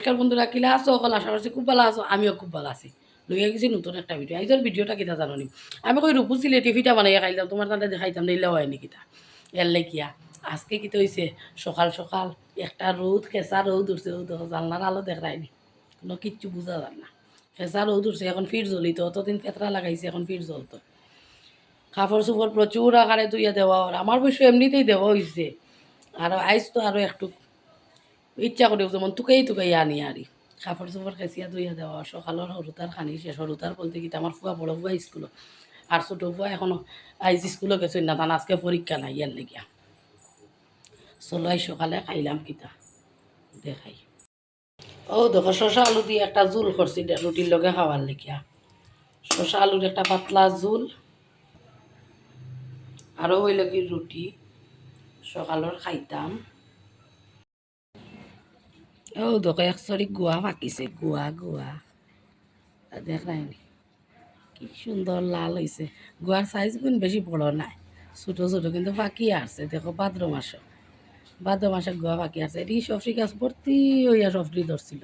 নমস্কার বন্ধুরা কিলা আছো অকল আশা করছি খুব ভালো আছো। আমিও খুব ভালো আছি। লইয়া গেছি নতুন একটা ভিডিও আইজর ভিডিওটা কিতা জানো নি আমি কই রূপু সিলেটি ফিটা বানাইয়া খাইলাম। তোমার তাতে দেখাইতাম নিলে হয় নি কিতা? এর লেকিয়া আজকে কিতা হয়েছে সকাল সকাল একটা রোদ কেঁচা রোদ উঠছে। দেখো জানলার আলো দেখায়নি কোনো কিচ্ছু বোঝা যায় না। কেঁচা রোদ উঠছে, এখন ফির জ্বলিত অতদিন কেতরা লাগাইছে, এখন ফির জ্বলতো কাপড় চোপড় প্রচুর আকারে তুইয়া দেওয়া আমার বয়স এমনিতেই দেওয়া হয়েছে আর আইস তো আরও একটু ইচ্ছা করে যেমন তুকেই তুকাই আনি আরি। কাপড় চোপড় খেঁচিয়া ধুইয়া দেওয়া সকালের সরুতার খানি শেষ সরুতার বলতে কি আমার ফুয়া বড় ফুয়া স্কুল আর ছোটো ফুয়া এখনও আইজ স্কুলে গেছে না তান আজকে পরীক্ষা নাই ইয়ার লেগিয়া। চলাই সকালে খাইলাম কিতা, দেখাই। ও দেখো, শশা আলু দিয়ে একটা জোল করছি রুটির লগে খাওয়ার লেগিয়া। শশা আলুর একটা পাতলা জোল আরও ওই লগি রুটি সকালের খাইতাম। ও দেখো একচরি গুয়া পাকিছে গুয়া গুয়া দেখায়নি কি সুন্দর লাল হয়েছে গুয়ার সাইজ গুণ বেশি বড় নাই ছোটো ছোটো, কিন্তু পাকি আসছে। দেখো ভাদ্র মাসে ভাদ্র মাসে গুয়া পাকি আসছে। এটি সফরি গাছ ভর্তি হইয়া সফরি ধরছিল?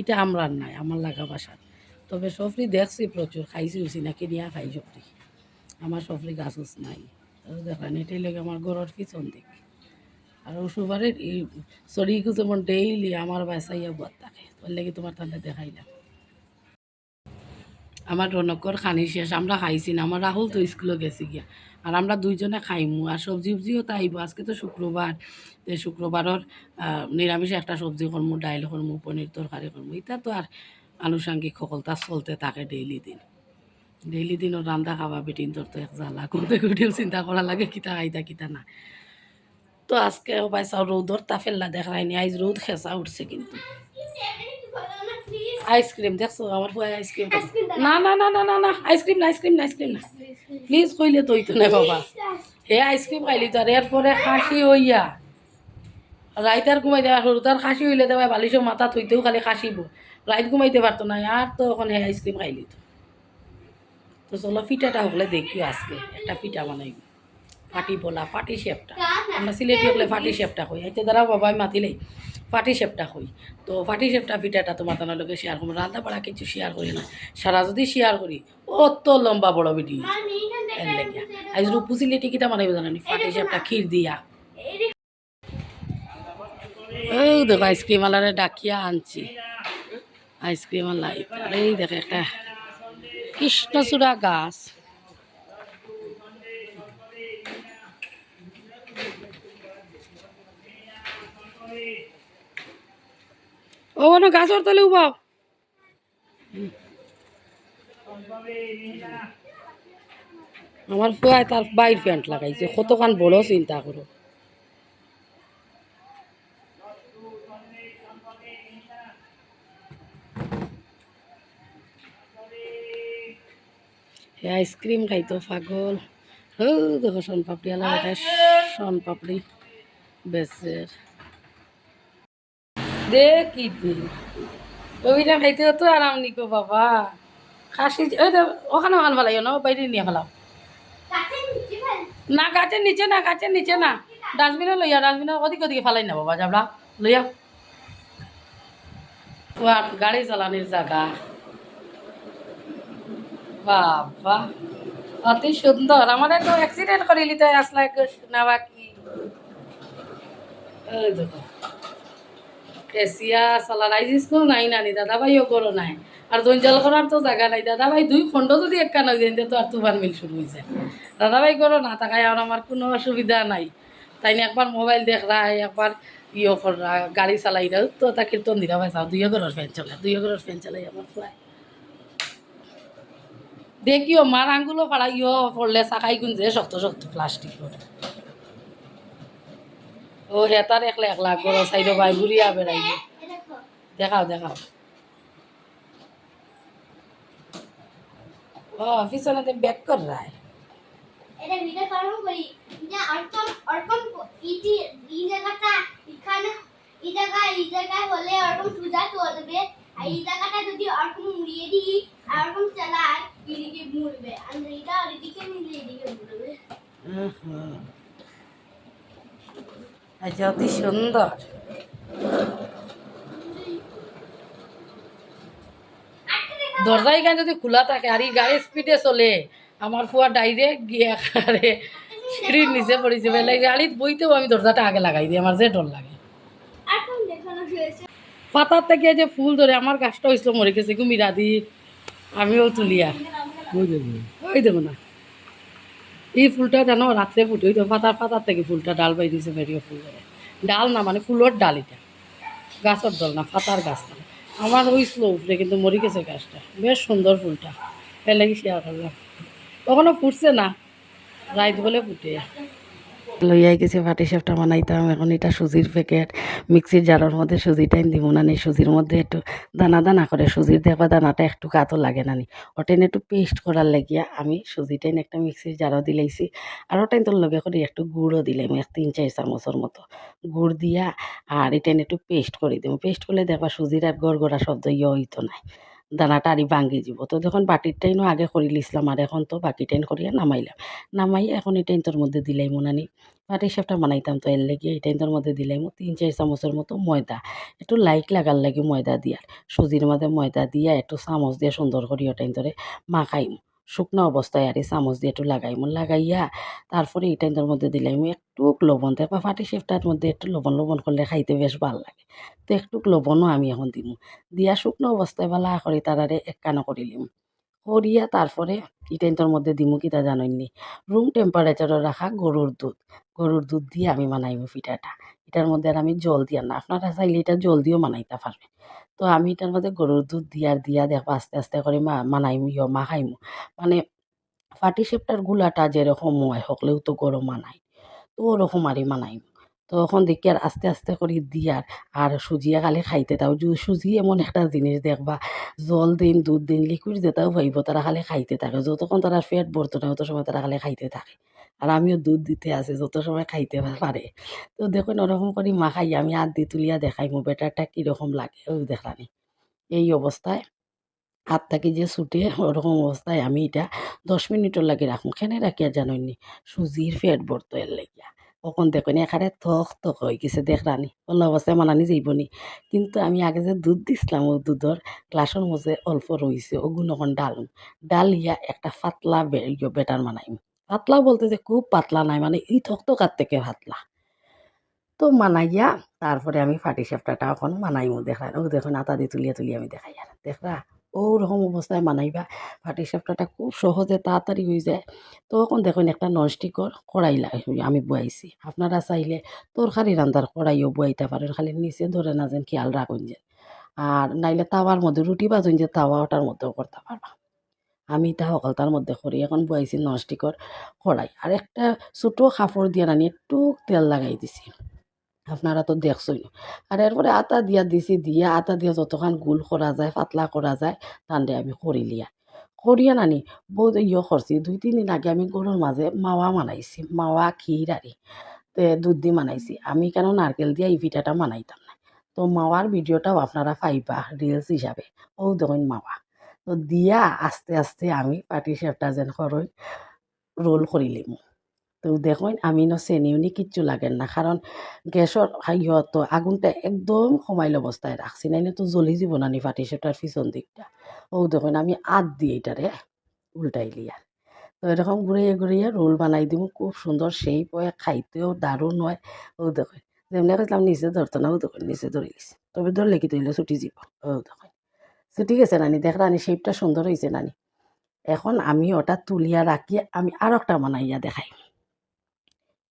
এটা আমরার নাই, আমার লাগা বাসার। তবে সফরি দেখছি প্রচুর, খাইছি হয়েছি না, কিনিয়া খাই সফরি আমার সফরি গাছ উছ নাই দেখান এটাই লাগে আমার ঘরের পিছন দিক। আর ওষুবারের এই শরীরকে যেমন ডেইলি আমার বাসাইয়া বদ থাকে। তোর লেগে তোমার তাহলে দেখাইলাম আমার রনকর খানি শেষ, আমরা খাইছি না। আমার রাহুল তো স্কুলে গেছি গিয়া। আর আমরা দুইজনে খাইমু, আর সবজি উবজিও তাইব আজকে তো শুক্রবার। শুক্রবারের নিরামিষে একটা সবজি করমু, ডাইল করমু, পনির তরকারি করমু। এটা তো আর আনুষাঙ্গিক সকলতা চলতে থাকে ডেইলি দিন। ডেইলি দিনও রান্দা খাওয়া, বেটিন তোর তো এক জ্বালা। কুটিও চিন্তা করা লাগে, কিতা খাইতা, কিতা না। তো আজকে ভাই চাও রোদর তাফেল্লা দেখায়নি আইজ রোদ খেসা উঠছে কিন্তু। আইসক্রিম দেখছ? আমার ফুয়াই আইসক্রিম না না না না না না আইসক্রিম না আইসক্রিম না আইসক্রিম না। প্লিজ কইলে তুই তো না বাবা। হে আইসক্রিম খাইলি তো আর এরপরে খাসি হইয়া। রাইতার ঘুমাই দেওয়া সরু তার খাসি হইলে দেওয়া বালিশও মাথা থইতেও খালি খাসিব। রাইত ঘুমাইতে পারতো না আর তো ওখানে হে আইসক্রিম খাইলি তো। তো চলো পিঠাটা হলে দেখিও আজকে একটা পিঠা বানাই ফাটি বলা ফাটি শেপটা। আমরা সিলেটি হলে ফাটি শেপটা কই। এতে দ্বারা বাবাই মাতিলেই ফাটি শেপটা কই। তো ফাটি শেপটা পিঠাটা তোমার তার লগে শেয়ার করব। রান্না বাড়া কিছু শেয়ার করি না। সারা যদি শেয়ার করি অত লম্বা বড় ভিডিও এর লেগে আজ রূপু সিলেটি কিটা বানাইবে জানানি ফাটি শেপটা ক্ষীর দিয়া। ও দেখো আইসক্রিম আলারে ডাকিয়া আনছি। আইসক্রিম আলাই এই দেখো একটা কৃষ্ণচূড়া গাছ। ও না গাছর তলে উবাও। আমার ফুয়ায় তার বাইর প্যান্ট লাগাইছে, কতখান বড় চিন্তা করো। হে আইসক্রিম খাইতো পাগল। ও দেখো শন পাপড়ি আলা শন পাপড়ি বেচের। দেখি তুই ওইটা খাইতে হতো, আরাম নিকো বাবা। খাসি ওই তো ওখানে ওখানে ফেলাইও না? বাইরে নিয়ে ফেলাও। না গাছের নিচে না গাছের নিচে না। ডাস্টবিনে লইয়া ডাস্টবিনের ওদিকে ওদিকে ফেলাই না বাবা যাবলা লইয়া। আর গাড়ি চালানির জায়গা। বাবা, অতি সুন্দর। আমাদের তো অ্যাক্সিডেন্ট করিলি তো আসলা না বাকি ওই দেখো। কেসিয়া সালারাইজ স্কুল নাই, নানি। দাদা ভাইও করো নাই। আর জঞ্জাল করার তো জায়গা নাই। দাদা ভাই দুই খণ্ড যদি একটা নয় যেন তো আর তুফান মিল শুরু হয়েছে দাদা ভাই করো না তাকায় আর আমার কোনো অসুবিধা নাই। তাই একবার মোবাইল দেখরা একবার ইয়ে করা গাড়ি চালাইরা তো তা কীর্তন দিরা ভাই চাও দুইও ঘরের ফ্যান চলে দুইও ঘরের ফ্যান চালাই আমার প্রায় দেখিও মার আঙ্গুলো পাড়া ইয়ে পড়লে চাকাই গুঞ্জে শক্ত শক্ত প্লাস্টিক ও হেতার একলা একলা গরো সাইড ভাই ঘুরিয়া বেড়াইব দেখাও দেখাও। ও পিছনে ব্যাক কর রায়। এটা ভিডিও করার করি। যে অর্কম অর্কম ইটি এই জায়গাটা এখানে এই জায়গায় এই জায়গায় হলে অর্কম সুজা চলবে আর এই জায়গাটা যদি অর্কম মুড়িয়ে দিই আর অর্কম চালায় এদিকে মুড়বে আর এইটা এদিকে মিলে এদিকে মুড়বে আহা। আচ্ছা আর যতই সুন্দর। দরজা এখানে যদি খোলা থাকে? আর এই গাড়ি স্পিডে চলে। আমার ফুয়া ডাইরেক্ট গিয়ে আরে সিঁড়ির নিচে পড়েছে। মানে বেলে গাড়িত বইতেও আমি দরজাটা আগে লাগাই দিই আমার যে ডর লাগে। পাতার থেকে যে ফুল ধরে আমার গাছটা হয়েছিল মরে গেছে কুমিরা দি আমিও তুলিয়া। ওই দেবো না। এই ফুলটা জানো রাত্রে ফুটে ওই পাতার পাতার থেকে ফুলটা ডাল বাই দিয়েছে বেরিয়ে ফুল ধরে ডাল না মানে ফুলের ডাল এটা। গাছের ডাল না, পাতার গাছ না। আমার ওই স্লো উপরে কিন্তু মরি গেছে গাছটা। বেশ সুন্দর ফুলটা। ফেলে শেয়ার করলাম কখনো ফুটছে না। রাইত বলে ফুটে। লইয়াই গেছে পাটি সাপটা বানাইতাম। এখন এটা সুজির প্যাকেট মিক্সির জারের মধ্যে সুজিটাই দিব না নি। সুজির মধ্যে একটু দানা দানা করে। সুজির দেখবা দানাটা একটু কাতো লাগে না নি। ওটাই একটু পেস্ট করার লাগিয়া আমি সুজি সুজিটাই একটা মিক্সির জারও দিলাইছি। আর ওটাই তোর লগে করে একটু গুড়ও দিলাম, এক তিন, চার চামচের মতো। গুড় দিয়া আর এটা একটু পেস্ট করে দিব পেস্ট করলে দেখবা সুজির আর গড়গড়া শব্দ ইয়ে হইতো নাই দানাটা আর ভাঙ্গি যাব তো যখন বাটির টাইনও আগে করে লিসলাম আর এখন তো বাটি টাইন করিয়া নামাইলাম। নামাই এখন এই টাইনটার মধ্যে দিলাই মনানি বাটির সাপটা বানাইতাম তো এর লেগে এই টাইনটার মধ্যে দিলাই তিন চার চামচের মতো ময়দা। একটু লাইক লাগার লাগে ময়দা দিয়ার সুজির মধ্যে ময়দা দিয়া একটু চামচ দিয়ে সুন্দর করি টাইন ধরে মাখাইম শুকনো অবস্থায় আর চামচ দিয়ে একটু লাগাইম, লাগাইয়া তারপরে এই টাইনটার মধ্যে দিলাম একটু লবণ দেখবা ফাটি সাপটার মধ্যে একটু লবণ লবণ করলে খাইতে বেশ ভালো লাগে। তো একটু লবণও আমি এখন দিম। দিয়া শুকনো অবস্থায় বালা করে তারারে এক কানো করিলিম করিয়া তারপরে ইটেনটার মধ্যে দিমু কিতা জানইনি রুম টেম্পারেচারে রাখা গরুর দুধ। গরুর দুধ দিয়ে আমি বানাইমু পিঠাটা। এটার মধ্যে আর আমি জল দিয়া না। আপনারা চাইলে এটা জল দিয়েও বানাইতে পারবেন। তো আমি এটার মধ্যে গরুর দুধ দিয়ার দিয়া দেখো আস্তে আস্তে করে মা, মানাইমু ইয়, মাখাইমু। মানে ফাটি সেপটার গুলাটা যেরকম হয়, হকলেও তো গরম মানাই তো ওরকম আরই মানাইমু। তো এখন দেখি আর আস্তে আস্তে করে দিয়ার আর সুজিয়া খালি খাইতে তাও সুজি এমন একটা জিনিস দেখবা, জল দিন, দুধ দিন লিকুইড যেটাও ভাইব তারা খালি খাইতে থাকে। যতক্ষণ তারা পেট ভরতো তত সময় তারা খালে খাইতে থাকে। আর আমিও দুধ দিতে আছে, যত সময় খাইতে পারে। তো দেখুন, ওরকম করে মাখাই আমি হাত দিয়ে তুলিয়া দেখাই মো বেটারটা কীরকম লাগে ওই দেখলানি এই অবস্থায় হাত থাকি যে ছুটে ওরকম অবস্থায় আমি এটা দশ মিনিটের লাগে রাখুন খেনে রাখি আর জানোনি সুজির পেট ভরতো এর লাগিয়া। কখন দেখুন এখানে থক থক হয়ে গেছে দেখরানি ওলা অবস্থায় মানানি যাইবনি কিন্তু আমি আগে যে দুধ দিছিলাম ও দুধের গ্লাসের মধ্যে অল্প রয়েছে ওগুলো এখন ডালুম ডালিয়া একটা ফাতলা বেটার মানাইম পাতলা বলতে যে খুব পাতলা নাই মানে এই থকথকার থেকে পাতলা। তো মানাইয়া তারপরে আমি ফাটি সাপটাটা এখন মানাইমু, দেখাই। ও দেখুন আতা দিয়ে তুলিয়া তুলিয়া আমি দেখাই। আর দেখরা ওরকম অবস্থায় মানাইবা, ফাটি সাপটাটা খুব সহজে তাড়াতাড়ি হয়ে যায়। তো এখন দেখুন একটা ননস্টিকর কড়াই আমি বয়াইছি। আপনারা চাইলে তরকারি রান্দার কড়াইও বয়াইতে পারেন, খালি নিচে ধরে না যেন খেয়াল রাখুন যে। আর নাইলে তাওয়ার মধ্যে, রুটি বাজুন যে তাওয়া ওটার মধ্যেও করতে পারবা। আমি তা সকালটার মধ্যে করি এখন বয়াইছি ননস্টিকর কড়াই আর একটা ছোটো কাপড় দিয়ে নানি একটু তেল লাগাই দিছি। আপনারা তো দেখছই। আর এরপরে আটা দিয়া দিছি, দিয়া আটা দিয়া যতক্ষণ গুল করা যায়, পাতলা করা যায় তান্ডে আমি করি লিয়া। করিয়া নানি, বহুত ইয়ে করছি দুই, তিন দিন আগে আমি গরুর মাঝে মাওয়া বানাইছি মাওয়া ক্ষীর আরে দুধ দি বানাইছি আমি কেন নারকেল দিয়া এই পিঠাটা বানাইতাম না তো মাওয়ার ভিডিওটাও আপনারা পাইবা রিলস হিসাবে ও দেখুন মাওয়া তো দিয়া আস্তে আস্তে আমি পাটি সেপটা যেন করই রোল করিলিম তো দেখুন আমি ন চেনিও নি কিচ্ছু লাগে না কারণ গ্যাসর ইয়ত আগুনটা একদম কমাইল অবস্থায় রাখছি নাইলে তো জ্বলি যাব না নি ফাটি সেটার পিছন দিকটা ও দেখুন আমি আদ দিয়ে এটারে উল্টাই লিয়া। তো এরকম ঘুরিয়ে ঘুরিয়ে রোল বানাই দিব খুব সুন্দর সেই হয়, খাইতেও দারুণ হয় ও দেখুন, যেমনি কইলাম নিচে ধরতো না ও দেখুন নিচে ধরে গেছে তবে ধরলে কি তৈলে ছুটি যাব ও দেখুন। ছুটি গেছে নানি দেখ রানি শেপটা সুন্দর হয়েছে নানি এখন আমি ওটা তুলিয়া রাখিয়ে আমি আর একটা বানাইয়া দেখাই।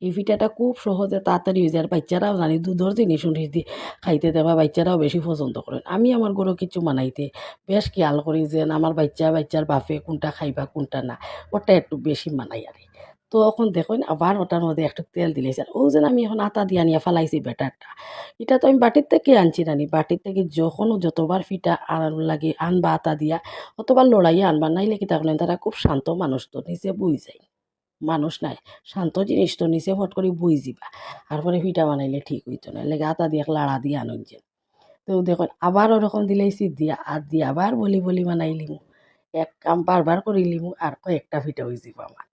এই পিঠাটা খুব সহজে তাড়াতাড়ি হয়ে যায় আর বাচ্চারাও জানি দুধের জিনিস উনিশ দিয়ে খাইতে দেবা বাচ্চারাও বেশি পছন্দ করেন আমি আমার গরু কিছু বানাইতে বেশ খেয়াল করি যে আমার বাচ্চা, বাচ্চার বাপে কোনটা খাইবা, কোনটা না। ওটা একটু বেশি বানাই আর তো এখন দেখুন আবার ওটার মধ্যে একটু তেল দিলেছি ও যেন আমি এখন আটা দিয়া নিয়ে ফেলাইছি ব্যাটারটা এটা তো আমি বাটির থেকে আনছি নানি বাটির থেকে যখনও যতবার ফিটা আনার লাগে, আনবা আটা দিয়া অতবার লড়াইয়া আনবা, নাইলে কি থাকলেন তারা খুব শান্ত মানুষ তো নিচে বুঝ যায়। মানুষ নাই, শান্ত জিনিস তো নিচে ফট করে বই যাবা তারপরে ফিটা বানাইলে ঠিক হইতো না লেগে আটা দিয়ে লাড়া দিয়ে আনুন যে তো দেখুন আবার ওরকম দিলাইছি দিয়া আর দিয়ে আবার বলি বলি বানাইলিমু এক কাম বারবার করিলিমু আর কয়েকটা ফিটা হয়ে যাব আমার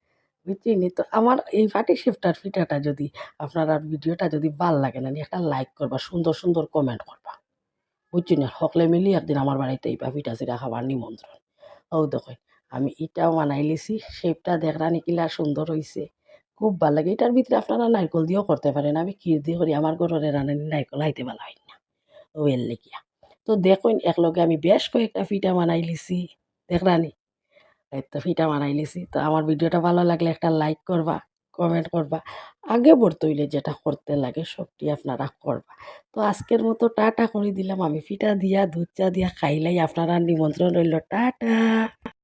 বুঝছি নি তো আমার এই পাটি শিফটার ফিটাটা যদি আপনারা ভিডিওটা যদি ভালো লাগে না একটা লাইক করবা, সুন্দর সুন্দর কমেন্ট করবা। বুঝছি না? সকলে মিলি একদিন আমার বাড়িতে এই পিঠা চিঠা খাবার নিমন্ত্রণ। ও দেখুন আমি এটাও বানাই লিছি শেপটা দেখরা নিকিলা সুন্দর হয়েছে খুব ভালো লাগে। এটার ভিতরে আপনারা নারকল দিয়েও করতে পারেন। আমি ক্ষীর দিয়ে করি, আমার ঘরের রান্নানি নারকল হাইতে ভালো হয় না। ও এর লেগিয়া। তো দেখুন, একলগে আমি বেশ কয়েকটা ফিটা বানাই লিছি। দেখরানি এই তো ফিটা বানাই লিছি তো আমার ভিডিওটা ভালো লাগলে একটা লাইক করবা কমেন্ট করবা, আগে বড় তৈলে যেটা করতে লাগে সবটি আপনারা করবা। তো আজকের মতো টাটা করে দিলাম। আমি ফিটা দিয়া, দুধ চা দিয়া খাইলাই। আপনারা নিমন্ত্রণ রইল। টাটা!